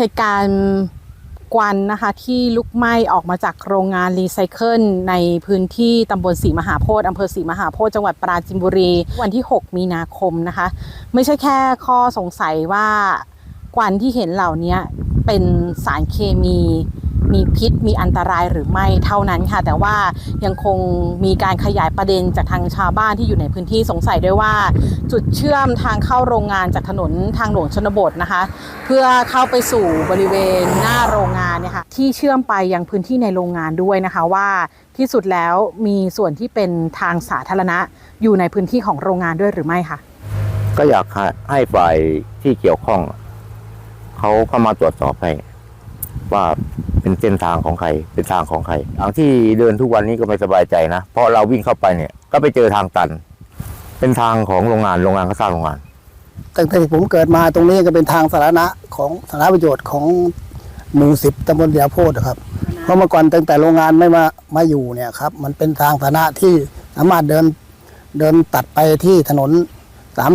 เหตุการณ์ควันนะคะที่ลุกไหม้ออกมาจากโรงงานรีไซเคิลในพื้นที่ตำบลศรีมหาโพธิ์อำเภอศรีมหาโพธิ์จังหวัดปราจีนบุรี วันที่ 6 มีนาคมนะคะ ไม่ใช่แค่ข้อสงสัยว่าควันที่เห็นเหล่านี้เป็นสารเคมี มีพิษมีอันตรายหรือไม่เท่านั้นค่ะ แต่ว่ายังคงมีการขยายประเด็นจากทางชาวบ้านที่อยู่ในพื้นที่สงสัยด้วยว่า จุดเชื่อมทางเข้าโรงงานจากถนนทางหลวงชนบทนะคะ เพื่อเข้าไปสู่บริเวณหน้าโรงงานเนี่ยค่ะที่เชื่อมไปยังพื้นที่ในโรงงานด้วยนะคะว่าที่สุดแล้วมีส่วนที่เป็นทางสาธารณะอยู่ในพื้นที่ของโรงงานด้วยหรือไม่คะก็อยากให้ฝ่ายที่เกี่ยวข้อง เขาเข้ามาตรวจสอบให้ว่า เป็นเส้นทางของใครเป็นทางของใครอย่างที่เดินทุกวันนี้ก็ไม่สบายใจนะ เพราะเราวิ่งเข้าไปเนี่ยก็ไปเจอทางตัน เป็นทางของโรงงานโรงงานก็สร้างโรงงานตั้งแต่ที่ผมเกิดมาตรงนี้ก็เป็นทางสาธารณะของสาธารณประโยชน์ของหมู่สิบตำบลเดียโพดครับ เพราะเมื่อก่อนตั้งแต่โรงงานไม่มามาอยู่เนี่ยครับ มันเป็นทางสาธารณะที่สามารถเดินเดินตัดไปที่ถนน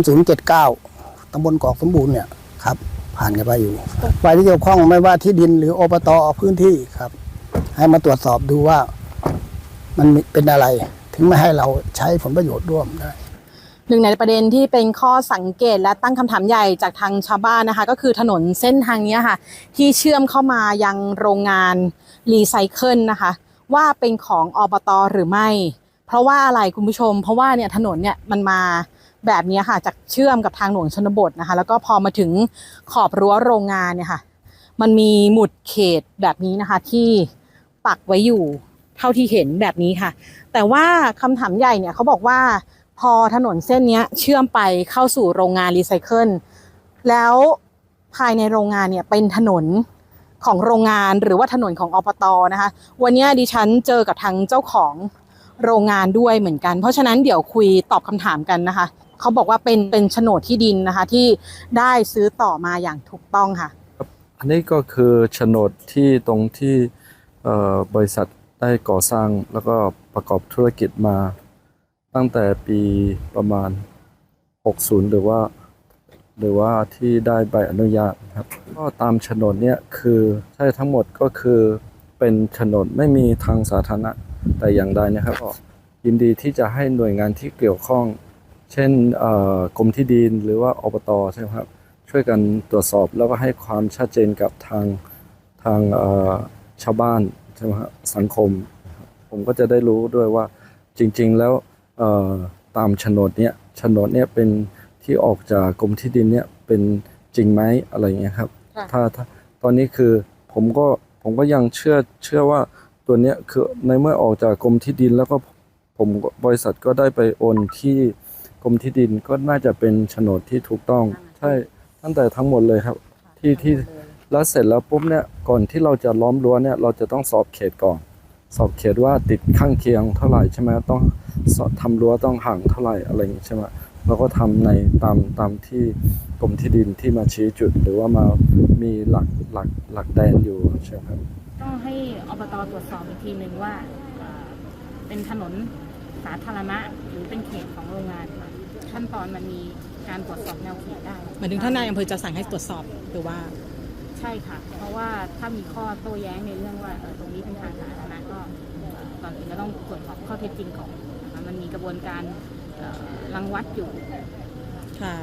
3079ตำบลกอกสมบูรณ์เนี่ยครับ ผ่านกันไปอยู่ฝ่ายที่เกี่ยวข้องไม่ว่าที่ดินหรืออบตพื้นที่ครับ ให้มาตรวจสอบดูว่า มันเป็นอะไร ถึงไม่ให้เราใช้ผลประโยชน์ร่วมได้หนึ่งในประเด็นที่เป็นข้อสังเกตและตั้งคำถามใหญ่จากทางชาวบ้านนะคะ ก็คือถนนเส้นทางนี้ค่ะ ที่เชื่อมเข้ามายังโรงงานรีไซเคิลนะคะ ว่าเป็นของอบตหรือไม่ เพราะว่าอะไรคุณผู้ชม เพราะว่าเนี่ยถนนเนี่ยมันมา แบบนี้ค่ะจากเชื่อมกับทางหลวงชนบทนะคะ แล้วก็พอมาถึงขอบรั้วโรงงานเนี่ยค่ะ มันมีหมุดเขตแบบนี้นะคะ ที่ปักไว้อยู่เท่าที่เห็นแบบนี้ค่ะ แต่ว่าคำถามใหญ่เนี่ยเขาบอกว่าพอถนนเส้นนี้เชื่อมไปเข้าสู่โรงงานรีไซเคิลแล้วภายในโรงงานเนี่ยเป็นถนนของโรงงานหรือว่าถนนของอปตนะคะ วันนี้ดิฉันเจอกับทางเจ้าของโรงงานด้วยเหมือนกัน เพราะฉะนั้นเดี๋ยวคุยตอบคำถามกันนะคะ เขาบอกว่าเป็นเป็นโฉนดที่ดินนะคะ ที่ได้ซื้อต่อมาอย่างถูกต้องค่ะ อันนี้ก็คือโฉนดที่ตรงที่บริษัทได้ก่อสร้างแล้วก็ประกอบธุรกิจมา ตั้งแต่ปีประมาณ 60 หรือว่า หรือว่าที่ได้ใบอนุญาตครับ ก็ตามโฉนดเนี่ยคือใช่ทั้งหมดก็คือเป็นโฉนดไม่มีทางสาธารณะแต่อย่างใดนะครับยินดีที่จะให้หน่วยงานที่เกี่ยวข้อง เช่นเอ่อกรมที่ดินหรือว่าอบตใช่ไหมครับช่วยกันตรวจสอบแล้วก็ให้ความชัดเจนกับทางทางเอ่อชาวบ้านใช่ไหมครับสังคม ผมก็จะได้รู้ด้วยว่าจริง ๆ แล้วเอ่อตามโฉนดเนี้ยโฉนดเนี้ยเป็นที่ออกจากกรมที่ดินเนี้ยเป็นจริงไหมอะไรอย่างเงี้ยครับค่ะถ้าถ้าตอนนี้คือผมก็ผมก็ยังเชื่อเชื่อว่าตัวเนี้ยคือในเมื่อออกจากกรมที่ดินแล้วก็ผมก็บริษัทก็ได้ไปโอนที่ก รมที่ดินก็น่าจะเป็นโฉนดที่ถูกต้อง ใช่ตั้งแต่ทั้งหมดเลยครับ ที่ที่แล้วเสร็จแล้วปุ๊บเนี่ยก่อนที่เราจะล้อมรั้วเนี่ยเราจะต้องสอบเขตก่อน สอบเขตว่าติดข้างเคียงเท่าไหร่ใช่ไหมต้องสอบทำรั้วต้องห่างเท่าไหร่อะไรอย่างงี้ใช่ไหมเราก็ทำในตามตามที่กรมที่ดินที่มาชี้จุด หรือว่ามามีหลักหลักหลักแดนอยู่ใช่ไหมครับต้องให้อบตตรวจสอบอีกทีหนึ่งว่าเอ่อเป็นถนนสาธารณะหรือเป็นเขตของโรงงานค่ะ ขั้นตอนมันมีการตรวจสอบแนวเขตได้หมายถึงท่านนายอำเภอจะสั่งให้ตรวจสอบหรือว่า ใช่ค่ะ เพราะว่าถ้ามีข้อโต้แย้งในเรื่องว่าเอ่อตรงนี้เป็นทางสาธารณะก็เอ่อก่อนอื่นก็ต้องตรวจสอบข้อเท็จจริงก่อนนะคะมันมีกระบวนการเอ่อรังวัดอยู่ ค่ะ